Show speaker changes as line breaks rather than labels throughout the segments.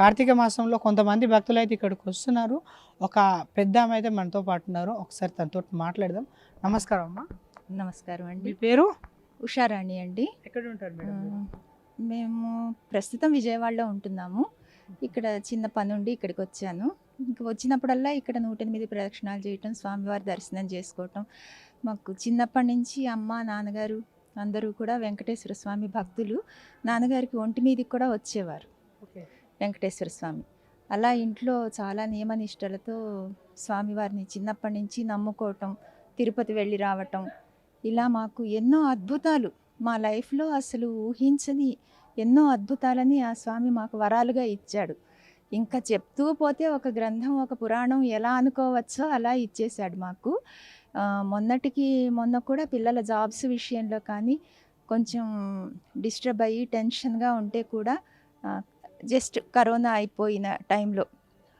కార్తీక మాసంలో కొంతమంది భక్తులు అయితే ఇక్కడికి వస్తున్నారు. ఒక పెద్ద ఆమె అయితే మనతో పాటు ఉన్నారు. ఒకసారి తనతో మాట్లాడదాం. నమస్కారం అమ్మా.
నమస్కారం
మీ
అండి
పేరు?
ఉషారాణి అండి.
ఎక్కడ ఉంటారు
మేము ప్రస్తుతం విజయవాడలో ఉంటున్నాము. ఇక్కడ చిన్న పని ఉండి ఇక్కడికి వచ్చాను. ఇంక వచ్చినప్పుడల్లా ఇక్కడ నూట ఎనిమిది ప్రదక్షిణాలు చేయటం స్వామివారి దర్శనం చేసుకోవటం మాకు చిన్నప్పటి నుంచి అమ్మ నాన్నగారు అందరూ కూడా వెంకటేశ్వర స్వామి భక్తులు నాన్నగారికి ఒంటి మీదకి కూడా వచ్చేవారు.
ఓకే.
వెంకటేశ్వర స్వామి. అలా ఇంట్లో చాలా నియమనిష్టలతో స్వామివారిని చిన్నప్పటి నుంచి నమ్ముకోవటం తిరుపతి వెళ్ళి రావటం ఇలా మాకు ఎన్నో అద్భుతాలు మా లైఫ్లో అసలు ఊహించని ఎన్నో అద్భుతాలని ఆ స్వామి మాకు వరాలుగా ఇచ్చాడు. ఇంకా చెప్తూ పోతే ఒక గ్రంథం ఒక పురాణం ఎలా అనుకోవచ్చో అలా ఇచ్చేశాడు మాకు. మొన్నటికి మొన్న కూడా పిల్లల జాబ్స్ విషయంలో కానీ కొంచెం డిస్టర్బ్ అయ్యి టెన్షన్గా ఉంటే కూడా జస్ట్ కరోనా అయిపోయిన టైంలో.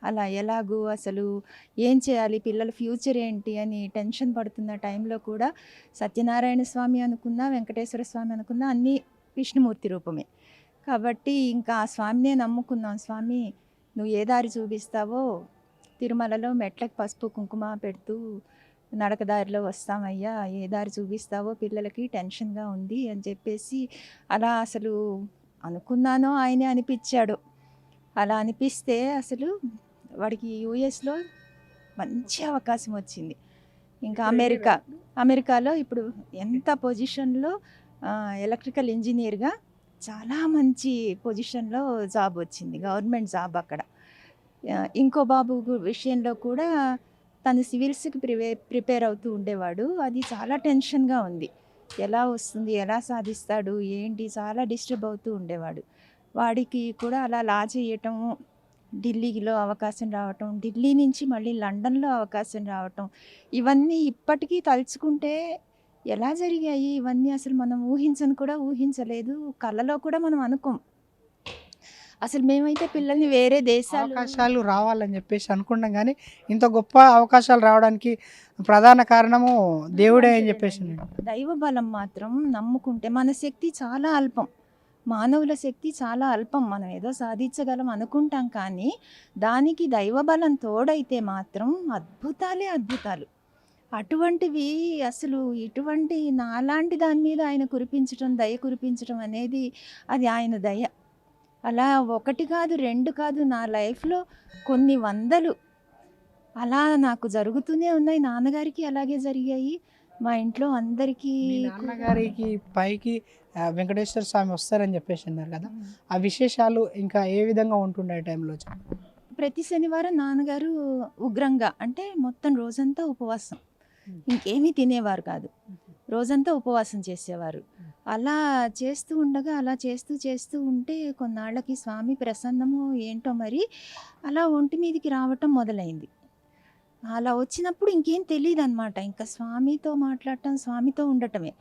అలా ఎలాగూ అసలు ఏం చేయాలి? పిల్లల ఫ్యూచర్ ఏంటి? అని టెన్షన్ పడుతున్న టైంలో కూడా సత్యనారాయణ స్వామి అనుకున్నా వెంకటేశ్వర స్వామి అనుకున్నా అన్నీ విష్ణుమూర్తి రూపమే. కాబట్టి ఇంకా ఆ స్వామినే నమ్ముకున్నాం. స్వామి నువ్వు ఏ దారి చూపిస్తావో? తిరుమలలో మెట్లకి పసుపు కుంకుమ పెడుతూ నడకదారిలో వస్తామయ్యా. ఏ దారి చూపిస్తావో? పిల్లలకి టెన్షన్గా ఉంది అని చెప్పేసి అలా అసలు అనుకున్నానో ఆయనే అనిపించాడు. అలా అనిపిస్తే అసలు వాడికి యూఎస్లో మంచి అవకాశం వచ్చింది. ఇంకా అమెరికా అమెరికాలో ఇప్పుడు ఎంత పొజిషన్లో ఎలక్ట్రికల్ ఇంజనీర్గా చాలా మంచి పొజిషన్లో జాబ్ వచ్చింది. గవర్నమెంట్ జాబ్ అక్కడ. ఇంకో బాబు విషయంలో కూడా తను సివిల్స్కి ప్రిపే ప్రిపేర్ అవుతూ ఉండేవాడు. అది చాలా టెన్షన్గా ఉంది. ఎలా వస్తుంది ఎలా సాధిస్తాడు ఏంటి? చాలా డిస్టర్బ్ అవుతూ ఉండేవాడు. వాడికి కూడా అలా లా చేయటం ఢిల్లీలో అవకాశం రావటం ఢిల్లీ నుంచి మళ్ళీ లండన్లో అవకాశం రావటం ఇవన్నీ ఇప్పటికీ తలుచుకుంటే ఎలా జరిగాయి? ఇవన్నీ అసలు మనం ఊహించని కూడా ఊహించలేదు. కళ్ళలో కూడా మనం అనుకోం. అసలు మేమైతే పిల్లల్ని వేరే దేశాలు
అవకాశాలు రావాలని చెప్పేసి అనుకున్నాం కానీ ఇంత గొప్ప అవకాశాలు రావడానికి ప్రధాన కారణము దేవుడే అని చెప్పేసి.
దైవ బలం మాత్రం నమ్ముకుంటే మన శక్తి చాలా అల్పం. మానవుల శక్తి చాలా అల్పం. మనం ఏదో సాధించగలం అనుకుంటాం కానీ దానికి దైవ బలం తోడైతే మాత్రం అద్భుతాలే అద్భుతాలు. అటువంటివి అసలు ఇటువంటి నాలాంటి దాని మీద ఆయన కురిపించడం దయ కురిపించడం అనేది అది ఆయన దయ. అలా ఒకటి కాదు రెండు కాదు నా లైఫ్లో కొన్ని వందలు అలా నాకు జరుగుతూనే ఉన్నాయి. నాన్నగారికి అలాగే జరిగాయి. మా ఇంట్లో అందరికీ
నాన్నగారికి పైకి వెంకటేశ్వర స్వామి వస్తారని చెప్పేసి అన్నారు కదా. ఆ విశేషాలు ఇంకా ఏ విధంగా ఉంటుండే టైంలో.
ప్రతి శనివారం నాన్నగారు ఉగ్రంగా అంటే మొత్తం రోజంతా ఉపవాసం. ఇంకేమీ తినేవారు కాదు. రోజంతా ఉపవాసం చేసేవారు. అలా చేస్తూ ఉండగా అలా చేస్తూ చేస్తూ ఉంటే కొన్నాళ్ళకి స్వామి ప్రసన్నము ఏంటో మరి అలా ఒంటి మీదకి రావటం మొదలైంది అలా వచ్చినప్పుడు ఇంకేం తెలియదు అనమాట ఇంకా స్వామితో మాట్లాడటం స్వామితో ఉండటమే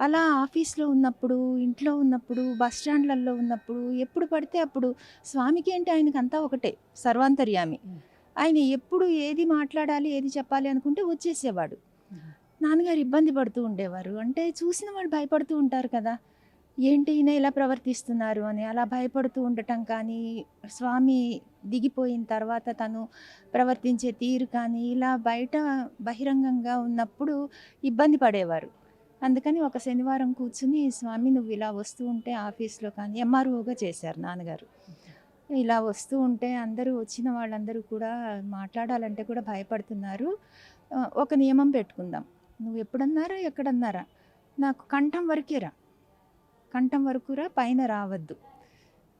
అలా ఆఫీస్లో ఉన్నప్పుడు ఇంట్లో ఉన్నప్పుడు బస్ స్టాండ్లలో ఉన్నప్పుడు ఎప్పుడు పడితే అప్పుడు స్వామికి ఏంటి ఆయనకి అంతా ఒకటే సర్వాంతర్యామి. ఆయన ఎప్పుడు ఏది మాట్లాడాలి ఏది చెప్పాలి అనుకుంటే వచ్చేసేవాడు. నాన్నగారు ఇబ్బంది పడుతూ ఉండేవారు. అంటే చూసిన వాళ్ళు భయపడుతూ ఉంటారు కదా. ఏంటి ఈయన ఇలా ప్రవర్తిస్తున్నారు అని అలా భయపడుతూ ఉండటం కానీ స్వామి దిగిపోయిన తర్వాత తను ప్రవర్తించే తీరు కానీ ఇలా బయట బహిరంగంగా ఉన్నప్పుడు ఇబ్బంది పడేవారు. అందుకని ఒక శనివారం కూర్చుని స్వామి నువ్వు ఇలా వస్తూ ఉంటే ఆఫీస్లో కానీ ఎంఆర్ఓగా చేశారు నాన్నగారు. ఇలా వస్తూ ఉంటే అందరూ వచ్చిన వాళ్ళందరూ కూడా మాట్లాడాలంటే కూడా భయపడుతున్నారు. ఒక నియమం పెట్టుకుందాం. నువ్వు ఎప్పుడన్నారా ఎక్కడన్నారా? నాకు కంఠం వరకే రా. కంఠం వరకురా పైన రావద్దు.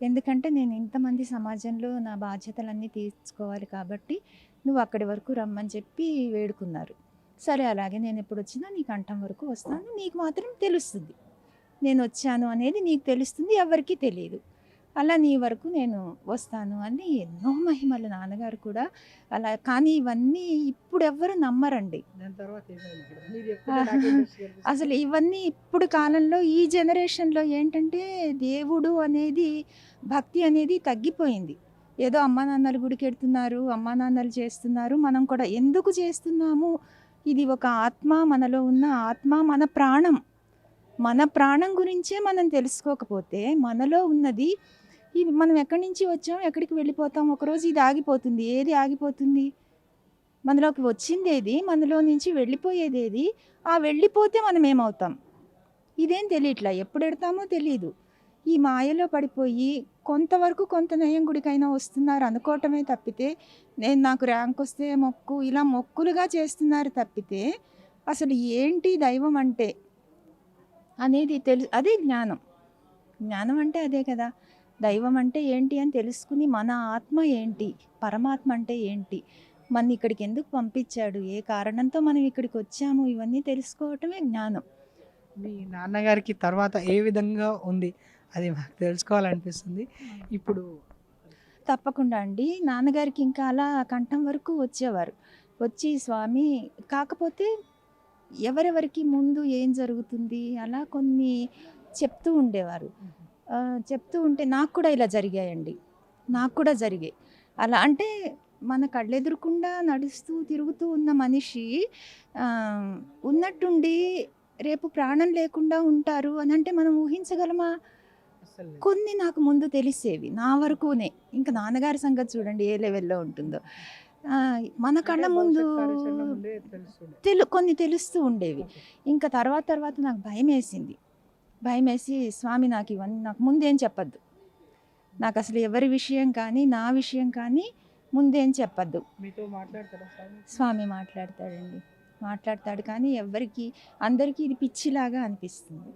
ఎందుకంటే నేను ఇంతమంది సమాజంలో నా బాధ్యతలన్నీ తీర్చుకోవాలి కాబట్టి నువ్వు అక్కడి వరకు రమ్మని చెప్పి వేడుకున్నారు. సరే అలాగే నేను ఎప్పుడు వచ్చినా నీ కంఠం వరకు వస్తాను. నీకు మాత్రం తెలుస్తుంది. నేను వచ్చాను అనేది నీకు తెలుస్తుంది ఎవరికీ తెలియదు. అలా నీ వరకు నేను వస్తాను అని ఎన్నో మహిమలు నాన్నగారు కూడా అలా కానీ ఇవన్నీ ఇప్పుడు ఎవ్వరు నమ్మరండి. అసలు ఇవన్నీ ఇప్పుడు కాలంలో ఈ జనరేషన్లో ఏంటంటే దేవుడు అనేది భక్తి అనేది తగ్గిపోయింది. ఏదో అమ్మా నాన్నలు గుడికి వెళ్తున్నారు అమ్మా నాన్నలు చేస్తున్నారు మనం కూడా ఎందుకు చేస్తున్నాము? ఇది ఒక ఆత్మ మనలో ఉన్న ఆత్మ మన ప్రాణం. మన ప్రాణం గురించే మనం తెలుసుకోకపోతే మనలో ఉన్నది ఇది మనం ఎక్కడి నుంచి వచ్చాం ఎక్కడికి వెళ్ళిపోతాం ఒకరోజు ఇది ఆగిపోతుంది. ఏది ఆగిపోతుంది? మనలోకి వచ్చింది ఏది మనలో నుంచి వెళ్ళిపోయేది ఏది ఆ వెళ్ళిపోతే మనం ఏమవుతాం? ఇదేం తెలియట్లా? ఎప్పుడు ఎడతామో తెలియదు ఈ మాయలో పడిపోయి కొంతవరకు కొంత నయం గుడికైనా వస్తున్నారు అనుకోవటమే తప్పితే నేను నాకు ర్యాంక్ వస్తే మొక్కు ఇలా మొక్కులుగా చేస్తున్నారు తప్పితే అసలు ఏంటి దైవం అంటే? అనేది తెలు అదే జ్ఞానం. జ్ఞానం అంటే అదే కదా. దైవం అంటే ఏంటి అని తెలుసుకుని మన ఆత్మ ఏంటి? పరమాత్మ అంటే ఏంటి? మన ఇక్కడికి ఎందుకు పంపించాడు? ఏ కారణంతో మనం ఇక్కడికి వచ్చాము? ఇవన్నీ తెలుసుకోవటమే జ్ఞానం.
మీ నాన్నగారికి తర్వాత ఏ విధంగా ఉంది? అది మాకు తెలుసుకోవాలనిపిస్తుంది. ఇప్పుడు
తప్పకుండా అండి. నాన్నగారికి ఇంకా అలా కంఠం వరకు వచ్చేవారు. వచ్చి స్వామి కాకపోతే ఎవరెవరికి ముందు ఏం జరుగుతుంది? అలా కొన్ని చెప్తూ ఉండేవారు. చెప్తూ ఉంటే నాకు కూడా ఇలా జరిగాయండి. నాకు కూడా జరిగాయి. అలా అంటే మన కళ్ళెదురకుండా నడుస్తూ తిరుగుతూ ఉన్న మనిషి ఉన్నట్టుండి రేపు ప్రాణం లేకుండా ఉంటారు అని అంటే మనం ఊహించగలమా? కొన్ని నాకు ముందు తెలిసేవి. నా వరకునే. ఇంకా నాన్నగారి సంగతి చూడండి ఏ లెవెల్లో ఉంటుందో. మన కళ్ళ ముందు. తెలు కొన్ని తెలుస్తూ ఉండేవి. ఇంకా తర్వాత తర్వాత నాకు భయం వేసింది భయం వేసి స్వామి నాకు ఇవన్నీ నాకు ముందేం చెప్పద్దు. నాకు అసలు ఎవరి విషయం కానీ నా విషయం కానీ ముందేం చెప్పద్దు.
మీతో స్వామి?
మాట్లాడతాడండి. మాట్లాడతాడు కానీ ఎవరికి అందరికీ ఇది పిచ్చిలాగా అనిపిస్తుంది.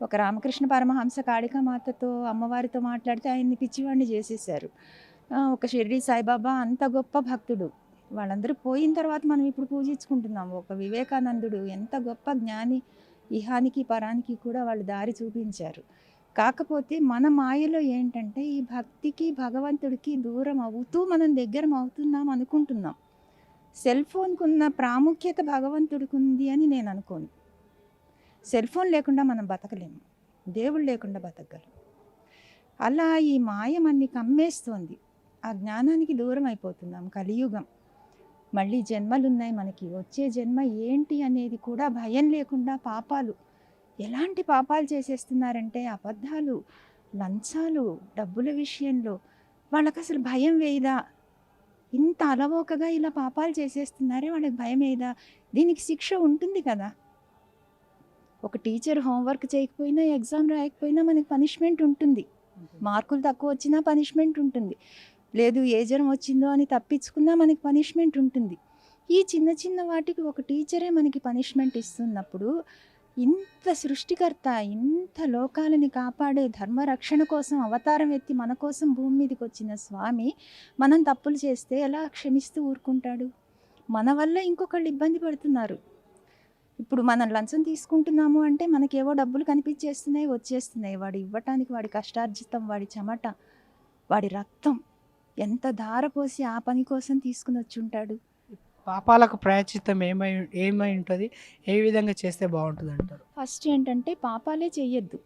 ఒక రామకృష్ణ పరమహంస కాళికా మాతతో అమ్మవారితో మాట్లాడితే ఆయన్ని పిచ్చివాడిని చేసేసారు ఒక షిరిడి సాయిబాబా అంత గొప్ప భక్తుడు. వాళ్ళందరూ పోయిన తర్వాత మనం ఇప్పుడు పూజించుకుంటున్నాం ఒక వివేకానందుడు ఎంత గొప్ప జ్ఞాని ఇహానికి పరానికి కూడా వాళ్ళు దారి చూపించారు. కాకపోతే మన మాయలో ఏంటంటే ఈ భక్తికి భగవంతుడికి దూరం అవుతూ మనం దగ్గర అవుతున్నాం అనుకుంటున్నాం. సెల్ ఫోన్కు ఉన్న ప్రాముఖ్యత భగవంతుడికి ఉంది అని నేను అనుకోను. సెల్ ఫోన్ లేకుండా మనం బతకలేము. దేవుడు లేకుండా బతకగలం. అలా ఈ మాయ మన్ని కమ్మేస్తోంది. ఆ జ్ఞానానికి దూరం అయిపోతున్నాం. కలియుగం. మళ్ళీ జన్మలు ఉన్నాయి మనకి. వచ్చే జన్మ ఏంటి అనేది కూడా భయం లేకుండా పాపాలు. ఎలాంటి పాపాలు చేసేస్తున్నారంటే అబద్ధాలు లంచాలు డబ్బుల విషయంలో వాళ్ళకి అసలు భయం వేయదా? ఇంత అలవోకగా ఇలా పాపాలు చేసేస్తున్నారే వాళ్ళకి భయం వేయదా? దీనికి శిక్ష ఉంటుంది కదా. ఒక టీచర్ హోంవర్క్ చేయకపోయినా ఎగ్జామ్ రాయకపోయినా మనకి పనిష్మెంట్ ఉంటుంది. మార్కులు తక్కువ వచ్చినా పనిష్మెంట్ ఉంటుంది. లేదు ఏ జ్వరం వచ్చిందో అని తప్పించుకున్నా మనకి పనిష్మెంట్ ఉంటుంది. ఈ చిన్న చిన్న వాటికి ఒక టీచరే మనకి పనిష్మెంట్ ఇస్తున్నప్పుడు ఇంత సృష్టికర్త ఇంత లోకాలని కాపాడే ధర్మరక్షణ కోసం అవతారం ఎత్తి మన కోసం భూమి మీదకి వచ్చిన స్వామి మనం తప్పులు చేస్తే ఎలా క్షమిస్తూ ఊరుకుంటాడు? మన వల్ల ఇంకొకళ్ళు ఇబ్బంది పడుతున్నారు. ఇప్పుడు మనం లంచం తీసుకుంటున్నాము అంటే మనకేవో డబ్బులు కనిపించేస్తున్నాయి వచ్చేస్తున్నాయి. వాడు ఇవ్వటానికి వాడి కష్టార్జితం వాడి చెమట వాడి రక్తం ఎంత ధార పోసి ఆ పని కోసం తీసుకుని వచ్చి ఉంటాడు
పాపాలకు ప్రాయచిత్తం ఏమై ఏమై ఉంటుంది ఏ విధంగా చేస్తే బాగుంటుంది అంటారు
ఫస్ట్ ఏంటంటే పాపాలే చెయ్యొద్దు.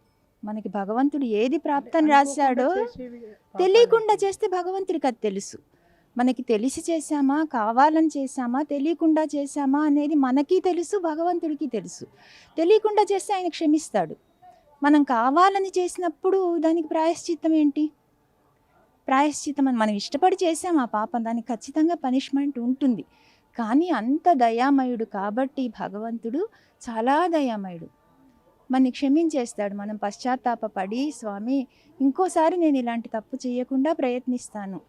మనకి భగవంతుడు ఏది ప్రాప్తం రాశాడో తెలియకుండా చేస్తే భగవంతుడికి అది తెలుసు. మనకి తెలిసి చేశామా కావాలని చేశామా తెలియకుండా చేశామా అనేది మనకి తెలుసు భగవంతుడికి తెలుసు. తెలియకుండా చేస్తే ఆయన క్షమిస్తాడు. మనం కావాలని చేసినప్పుడు దానికి ప్రాయశ్చిత్తం ఏంటి? ప్రాయశ్చితం అని మనం ఇష్టపడి చేసాం ఆ పాపం దానికి ఖచ్చితంగా పనిష్మెంట్ ఉంటుంది. కానీ అంత దయామయుడు కాబట్టి భగవంతుడు చాలా దయామయుడు. మనని క్షమించేస్తాడు. మనం పశ్చాత్తాపపడి స్వామి ఇంకోసారి నేను ఇలాంటి తప్పు చేయకుండా ప్రయత్నిస్తాను.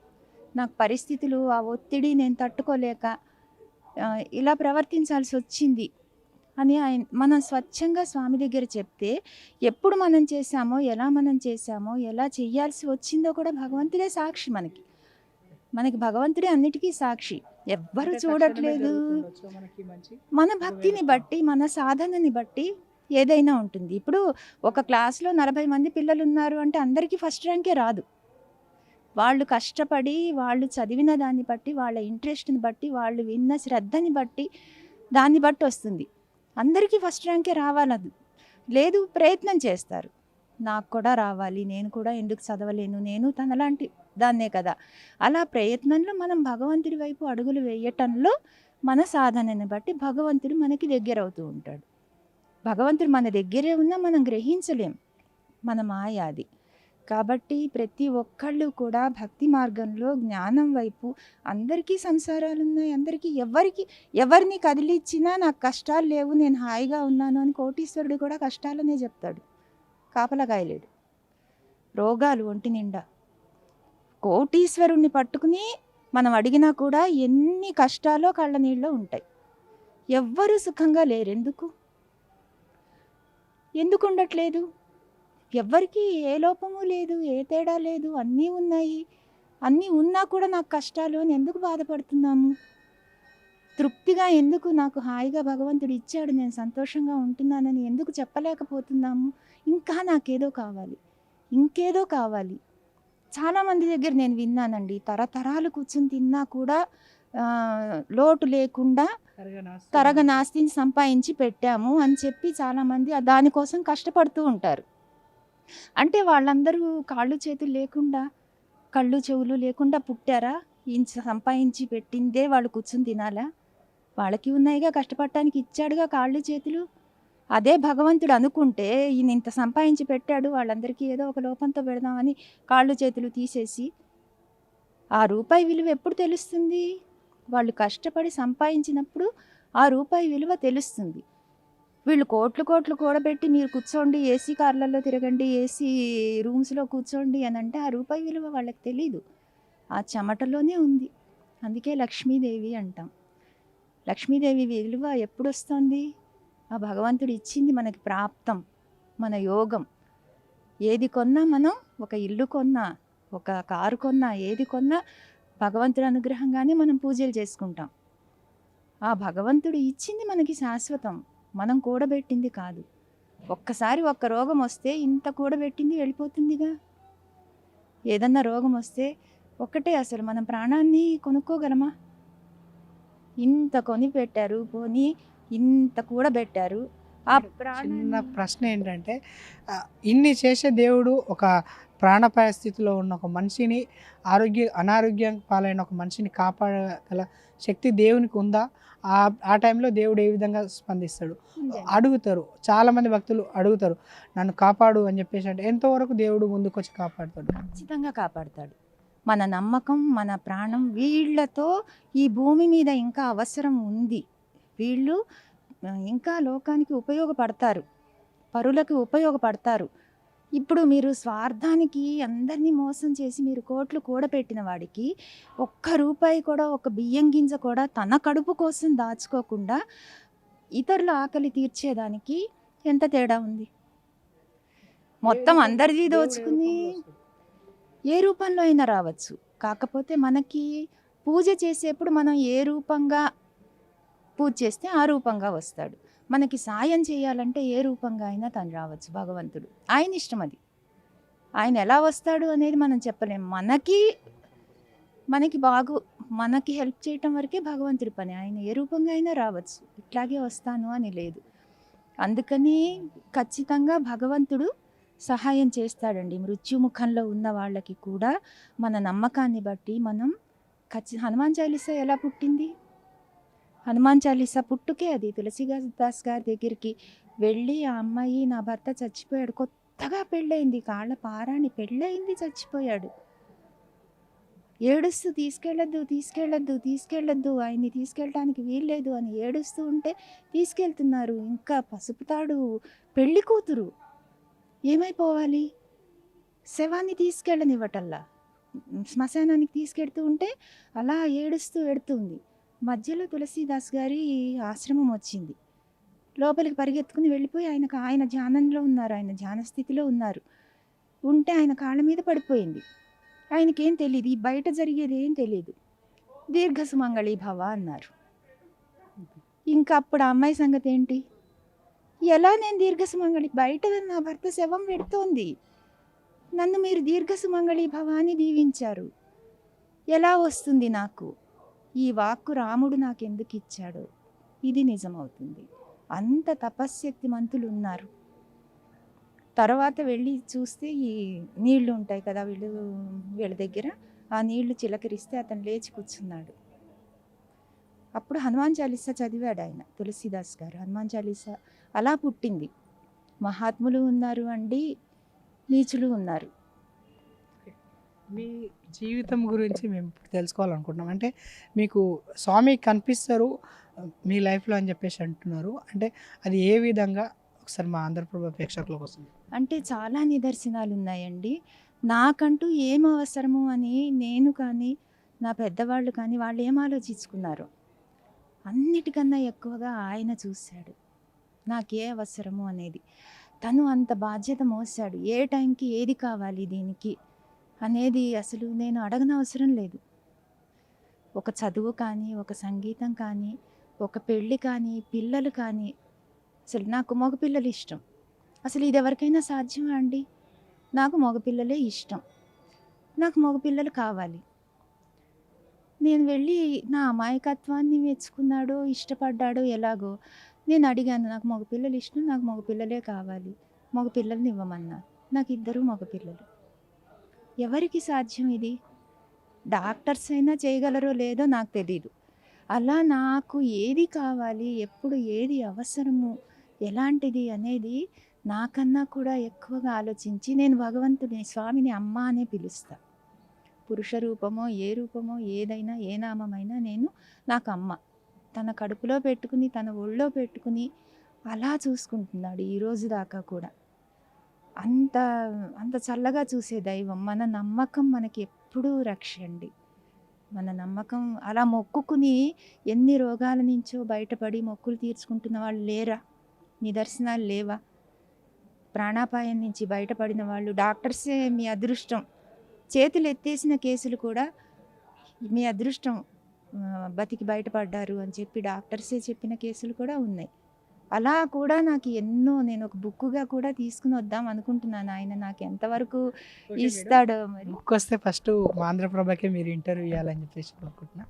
నాకు పరిస్థితులు ఆ ఒత్తిడి నేను తట్టుకోలేక ఇలా ప్రవర్తించాల్సి వచ్చింది. అని ఆయన మనం స్వచ్ఛంగా స్వామి దగ్గర చెప్తే ఎప్పుడు మనం చేశామో ఎలా మనం చేశామో ఎలా చెయ్యాల్సి వచ్చిందో కూడా భగవంతుడే సాక్షి మనకి. మనకి భగవంతుడే అన్నిటికీ సాక్షి. ఎవ్వరు చూడట్లేదు. మన భక్తిని బట్టి మన సాధనని బట్టి ఏదైనా ఉంటుంది. ఇప్పుడు ఒక క్లాస్లో నలభై మంది పిల్లలు ఉన్నారు అంటే అందరికీ ఫస్ట్ ర్యాంకే రాదు. వాళ్ళు కష్టపడి వాళ్ళు చదివిన దాన్ని బట్టి వాళ్ళ ఇంట్రెస్ట్ని బట్టి వాళ్ళు విన్న శ్రద్ధని బట్టి దాన్ని బట్టి వస్తుంది. అందరికీ ఫస్ట్ ర్యాంకే రావాలదు లేదు ప్రయత్నం చేస్తారు. నాకు కూడా రావాలి నేను కూడా ఎందుకు చదవలేను నేను తనలాంటి దాన్నే కదా. అలా ప్రయత్నంలో మనం భగవంతుడి వైపు అడుగులు వేయటంలో మన సాధనని బట్టి భగవంతుడు మనకి దగ్గర అవుతూ ఉంటాడు. భగవంతుడు మన దగ్గరే ఉన్నా మనం గ్రహించలేం. మన మాయ అది. కాబట్టి ప్రతి ఒక్కళ్ళు కూడా భక్తి మార్గంలో జ్ఞానం వైపు అందరికీ సంసారాలు ఉన్నాయి. అందరికీ ఎవరికి ఎవరిని కదిలిచ్చినా నాకు కష్టాలు లేవు నేను హాయిగా ఉన్నాను అని కోటీశ్వరుడు కూడా కష్టాలనే చెప్తాడు. కాపలగాయలేడు. రోగాలు ఒంటి నిండా. కోటీశ్వరుణ్ణి పట్టుకుని మనం అడిగినా కూడా ఎన్ని కష్టాలో కళ్ళ నీళ్ళలో ఉంటాయి. ఎవ్వరూ సుఖంగా లేరు ఎందుకు ఎందుకు ఉండట్లేదు ఎవ్వరికి ఏ లోపము లేదు ఏ తేడా లేదు అన్నీ ఉన్నాయి. అన్నీ ఉన్నా కూడా నాకు కష్టాలు అని ఎందుకు బాధపడుతున్నాము తృప్తిగా ఎందుకు నాకు హాయిగా భగవంతుడు ఇచ్చాడు నేను సంతోషంగా ఉంటున్నానని ఎందుకు చెప్పలేకపోతున్నాము? ఇంకా నాకేదో కావాలి ఇంకేదో కావాలి. చాలామంది దగ్గర నేను విన్నానండి తరతరాలు కూర్చుని తిన్నా కూడా లోటు లేకుండా తరగని ఆస్తిని సంపాదించి పెట్టాము అని చెప్పి చాలామంది దానికోసం కష్టపడుతూ ఉంటారు. అంటే వాళ్ళందరూ కాళ్ళు చేతులు లేకుండా కళ్ళు చెవులు లేకుండా పుట్టారా? ఇంచ సంపాదించి పెట్టిందే వాళ్ళు కూర్చుని తినాలా? వాళ్ళకి ఉన్నాయిగా కష్టపడటానికి ఇచ్చాడుగా కాళ్ళు చేతులు? అదే భగవంతుడు అనుకుంటే ఈయన ఇంత సంపాదించి పెట్టాడు వాళ్ళందరికీ ఏదో ఒక లోపంతో పెడదామని కాళ్ళు చేతులు తీసేసి ఆ రూపాయి విలువ ఎప్పుడు తెలుస్తుంది? వాళ్ళు కష్టపడి సంపాదించినప్పుడు ఆ రూపాయి విలువ తెలుస్తుంది. వీళ్ళు కోట్లు కోట్లు కూడబెట్టి మీరు కూర్చోండి ఏసీ కార్లలో తిరగండి ఏసీ రూమ్స్లో కూర్చోండి అని అంటే ఆ రూపాయి విలువ వాళ్ళకి తెలీదు. ఆ చెమటలోనే ఉంది. అందుకే లక్ష్మీదేవి అంటాం. లక్ష్మీదేవి విలువ ఎప్పుడు వస్తుంది ఆ భగవంతుడు ఇచ్చింది మనకి ప్రాప్తం మన యోగం. ఏది కొన్నా మనం ఒక ఇల్లు కొన్నా ఒక కారు కొన్నా ఏది కొన్నా భగవంతుడి అనుగ్రహంగానే మనం పూజలు చేసుకుంటాం. ఆ భగవంతుడు ఇచ్చింది మనకి శాశ్వతం. మనం కూడబెట్టింది కాదు. ఒక్కసారి ఒక్క రోగం వస్తే ఇంత కూడబెట్టింది వెళ్ళిపోతుందిగా. ఏదన్నా రోగం వస్తే ఒక్కటే అసలు మనం ప్రాణాన్ని కొనుక్కోగలమా? ఇంత కొని పెట్టారు పోనీ ఇంత కూడబెట్టారు. ఆ
చిన్న
ప్రాణాన్ని
ప్రశ్న ఏంటంటే ఇన్ని చేసే దేవుడు ఒక ప్రాణపాయ స్థితిలో ఉన్న ఒక మనిషిని ఆరోగ్య అనారోగ్యం పాలైన ఒక మనిషిని కాపాడగల శక్తి దేవునికి ఉందా? ఆ ఆ టైంలో దేవుడు ఏ విధంగా స్పందిస్తాడు. అడుగుతారు. చాలా మంది భక్తులు అడుగుతారు నన్ను కాపాడు అని చెప్పేసి అంటే ఎంతవరకు దేవుడు ముందుకు వచ్చి కాపాడుతాడు?
ఖచ్చితంగా కాపాడుతాడు. మన నమ్మకం మన ప్రాణం వీళ్ళతో ఈ భూమి మీద ఇంకా అవసరం ఉంది. వీళ్ళు ఇంకా లోకానికి ఉపయోగపడతారు. పరులకు ఉపయోగపడతారు. ఇప్పుడు మీరు స్వార్థానికి అందరినీ మోసం చేసి మీరు కోట్లు కూడబెట్టిన వాడికి ఒక్క రూపాయి కూడా ఒక బియ్యం గింజ కూడా తన కడుపు కోసం దాచుకోకుండా ఇతరుల ఆకలి తీర్చేదానికి ఎంత తేడా ఉంది? మొత్తం అందరిది దోచుకుని ఏ రూపంలో అయినా రావచ్చు. కాకపోతే మనకి పూజ చేసేప్పుడు మనం ఏ రూపంగా పూజ చేస్తే ఆ రూపంగా వస్తాడు. మనకి సాయం చేయాలంటే ఏ రూపంగా అయినా తను రావచ్చు భగవంతుడు. ఆయన ఇష్టం అది. ఆయన ఎలా వస్తాడు అనేది మనం చెప్పలేం. మనకి మనకి బాగు మనకి హెల్ప్ చేయటం వరకే భగవంతుడి పని. ఆయన ఏ రూపంగా అయినా రావచ్చు. ఇట్లాగే వస్తాను అని లేదు. అందుకని ఖచ్చితంగా భగవంతుడు సహాయం చేస్తాడండి. మృత్యుముఖంలో ఉన్న వాళ్ళకి కూడా మన నమ్మకాన్ని బట్టి మనం ఖచ్చి హనుమాన్ చాలీసా ఎలా పుట్టింది? హనుమాన్ చాలీసా పుట్టుకే అది. తులసిదాస్ గారి దగ్గరికి వెళ్ళి ఆ అమ్మాయి నా భర్త చచ్చిపోయాడు. కొత్తగా పెళ్ళయింది. కాళ్ళ పారాణి పెళ్ళయింది చచ్చిపోయాడు. ఏడుస్తూ తీసుకెళ్ళొద్దు తీసుకెళ్ళొద్దు తీసుకెళ్ళద్దు. ఆయన్ని తీసుకెళ్ళడానికి వీల్లేదు అని ఏడుస్తూ ఉంటే తీసుకెళ్తున్నారు. ఇంకా పసుపుతాడు పెళ్ళి కూతురు. ఏమైపోవాలి? శవాన్ని తీసుకెళ్ళనివ్వటల్లా? శ్మశానానికి తీసుకెడుతూ ఉంటే అలా ఏడుస్తూ ఎడుతుంది మధ్యలో తులసీదాస్ గారి ఆశ్రమం వచ్చింది. లోపలికి పరిగెత్తుకుని వెళ్ళిపోయి ఆయనకు ఆయన ధ్యానంలో ఉన్నారు ఆయన ధ్యాన స్థితిలో ఉన్నారు. ఉంటే ఆయన కాళ్ళ మీద పడిపోయింది. ఆయనకేం తెలియదు ఈ బయట జరిగేది ఏం తెలియదు దీర్ఘ సుమంగళి భవ అన్నారు. ఇంకా అప్పుడు ఆ అమ్మాయి సంగతి ఏంటి? ఎలా నేను దీర్ఘ సుమంగళి బయట నా భర్త శవం పెడుతోంది. నన్ను మీరు దీర్ఘ సుమంగళి భవ అని దీవించారు. ఎలా వస్తుంది నాకు? ఈ వాక్కు రాముడు నాకు ఎందుకు ఇది నిజమవుతుంది. అంత తపశ్శక్తి మంతులు ఉన్నారు తర్వాత వెళ్ళి చూస్తే ఈ నీళ్ళు ఉంటాయి కదా వీళ్ళు వీళ్ళ దగ్గర. ఆ నీళ్ళు చిలకరిస్తే అతను లేచి కూర్చున్నాడు. అప్పుడు హనుమాన్ చాలీసా చదివాడు ఆయన తులసిదాస్ గారు. హనుమాన్ చాలీసా అలా పుట్టింది. మహాత్ములు ఉన్నారు అండి నీచులు ఉన్నారు.
మీ జీవితం గురించి మేము ఇప్పుడు తెలుసుకోవాలనుకుంటున్నాం. అంటే మీకు స్వామి కనిపిస్తారు మీ లైఫ్లో అని చెప్పేసి అంటున్నారు. అంటే అది ఏ విధంగా ఒకసారి మా ఆంధ్రప్రభ ప్రేక్షకుల కోసం?
అంటే చాలా నిదర్శనాలు ఉన్నాయండి. నాకంటూ ఏం అవసరము అని నేను కానీ నా పెద్దవాళ్ళు కానీ వాళ్ళు ఏం ఆలోచించుకున్నారు? అన్నిటికన్నా ఎక్కువగా ఆయన చూశాడు. నాకే అవసరము అనేది. తను అంత బాధ్యత మోసాడు ఏ టైంకి ఏది కావాలి దీనికి? అనేది అసలు నేను అడగనవసరం లేదు. ఒక చదువు కానీ ఒక సంగీతం కానీ ఒక పెళ్ళి కానీ పిల్లలు కానీ అసలు నాకు మగపిల్లలు ఇష్టం. అసలు ఇది ఎవరికైనా సాధ్యమా అండి? నాకు మగపిల్లలే ఇష్టం. నాకు మగపిల్లలు కావాలి. నేను వెళ్ళి నా అమాయకత్వాన్ని మెచ్చుకున్నాడో ఇష్టపడ్డాడో ఎలాగో నేను అడిగాను నాకు మగపిల్లలు ఇష్టం నాకు మగపిల్లలే కావాలి. మగపిల్లల్ని ఇవ్వమన్నా. నాకు ఇద్దరు మగపిల్లలు. ఎవరికి సాధ్యం ఇది? డాక్టర్స్ అయినా చేయగలరో లేదో నాకు తెలీదు. అలా నాకు ఏది కావాలి? ఎప్పుడు ఏది అవసరము? ఎలాంటిది అనేది నాకన్నా కూడా ఎక్కువగా ఆలోచించి నేను భగవంతుని స్వామిని అమ్మ అనే పిలుస్తా. పురుష రూపమో ఏ రూపమో ఏదైనా ఏ నామమైనా నేను నాకు అమ్మ. తన కడుపులో పెట్టుకుని తన ఒళ్ళో పెట్టుకుని అలా చూసుకుంటున్నాడు ఈరోజు దాకా కూడా. అంత అంత చల్లగా చూసే దైవం. మన నమ్మకం మనకి ఎప్పుడూ రక్షండి మన నమ్మకం అలా మొక్కుకుని ఎన్ని రోగాల నుంచో బయటపడి మొక్కులు తీర్చుకుంటున్న వాళ్ళు లేరా? నిదర్శనాలు లేవా? ప్రాణాపాయం నుంచి బయటపడిన వాళ్ళు డాక్టర్సే మీ అదృష్టం. చేతులు ఎత్తేసిన కేసులు కూడా మీ అదృష్టం బతికి బయటపడ్డారు అని చెప్పి డాక్టర్సే చెప్పిన కేసులు కూడా ఉన్నాయి. అలా కూడా నాకు ఎన్నో నేను ఒక బుక్కుగా కూడా తీసుకుని వద్దాం అనుకుంటున్నాను. ఆయన నాకు ఎంతవరకు ఇస్తాడో మరి.
బుక్ వస్తే ఫస్ట్ ఆంధ్రప్రభకే మీరు ఇంటర్వ్యూ ఇవ్వాలని చెప్పేసి అనుకుంటున్నా.